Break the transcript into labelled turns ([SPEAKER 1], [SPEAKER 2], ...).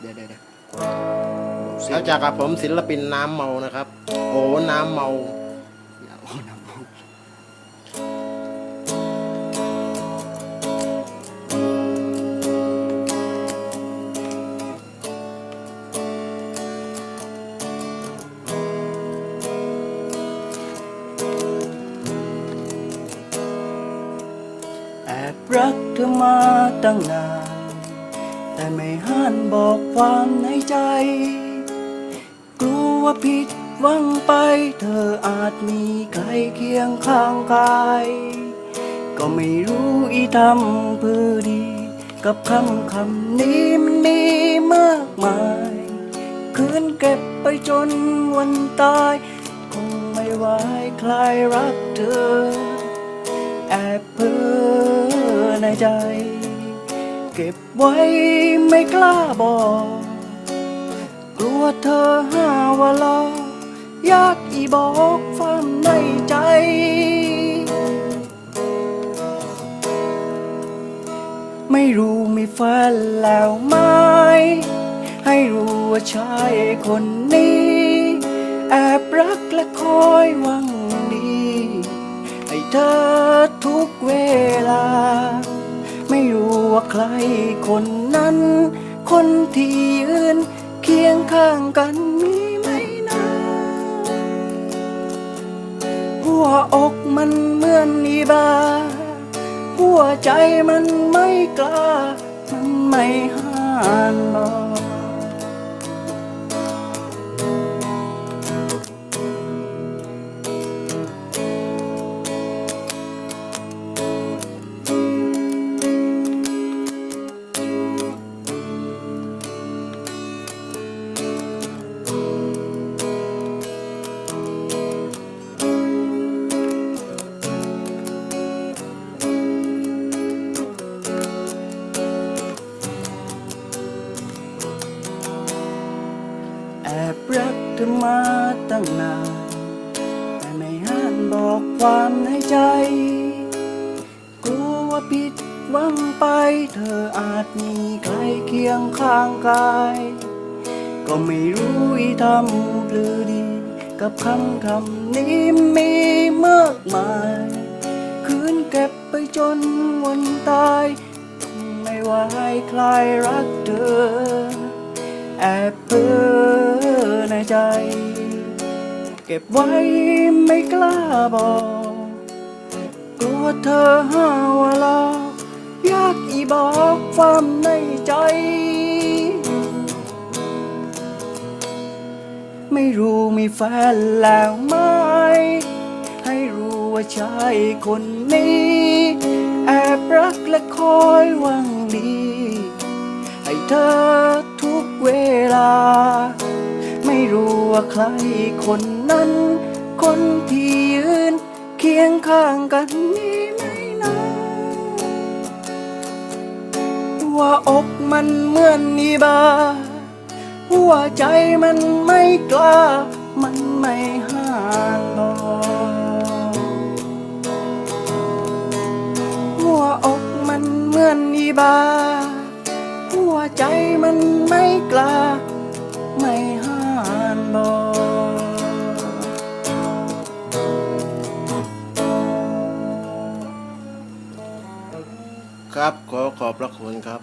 [SPEAKER 1] เดี๋ยวเดี๋ยวเดี๋ยว
[SPEAKER 2] แล้วจากกับผมศิลปินน้ำเมานะครับ โอ้น้ำเมา
[SPEAKER 1] อย่าโอ้น้ำมันแอบรักเธอมาตั้งนาน แต่ไม่ห้านบอกความในใจ กลัวว่าผิดหวังไป เธออาจมีใครเคียงข้างกาย ก็ไม่รู้อีทำเพื่อดี กับคำคำนี้มันมีมากมายคืนเก็บไปจนวันตาย คงไม่ไหวใครรักเธอ แอบเพ้อในใจ เก็บไว้ไม่กล้าบอก กลัวเธอหาว่าเรอยากอีบอกความในใจ ไม่รู้มีแฟนแล้วไหม ให้รู้ว่าชายคนนี้ แอบรักและคอยหวังดี ให้เธอทุกเวล ใครคนนั้น คนที่ยืนเคียงข้างกันมีไหมนะหัวอกมันเหมือนอีบา หัวใจมันไม่กล้า มันไม่หา อบรักเธอมาตั้งนาน แต่ไม่ห้านบอกความในใจ กลัวว่าผิดหวังไป เธออาจมีใครเคียงข้างกาย ก็ไม่รู้อีทำหรือดี กับคำคำนี้มีมากมาย คืนเก็บไปจนวันตาย ไม่ว่าให้ใครรักเธอแอบเพ้อ ใจ เก็บไว้ไม่กล้าบอกกลัวเธอห้าว่าเรอยากอีบอกความในใจ ไม่รู้มีแฟนแล้วไหม ให้รู้ว่าชายคนนี้ แอบรักและคอยหวังดี ให้เธอทุกเวลา ว่าใครคนนั้น คนที่ยืนเคียงข้างกันมีไหมนะหัวอกมันเหมือนนีบาหัวใจมันไม่กล้า มันไม่ห้านบอกหัวอกมันเหมือนนีบาหัวใจมันไม่กล้า ไม่ห้า นบอ
[SPEAKER 2] ครับขอขอบพระคุณครับ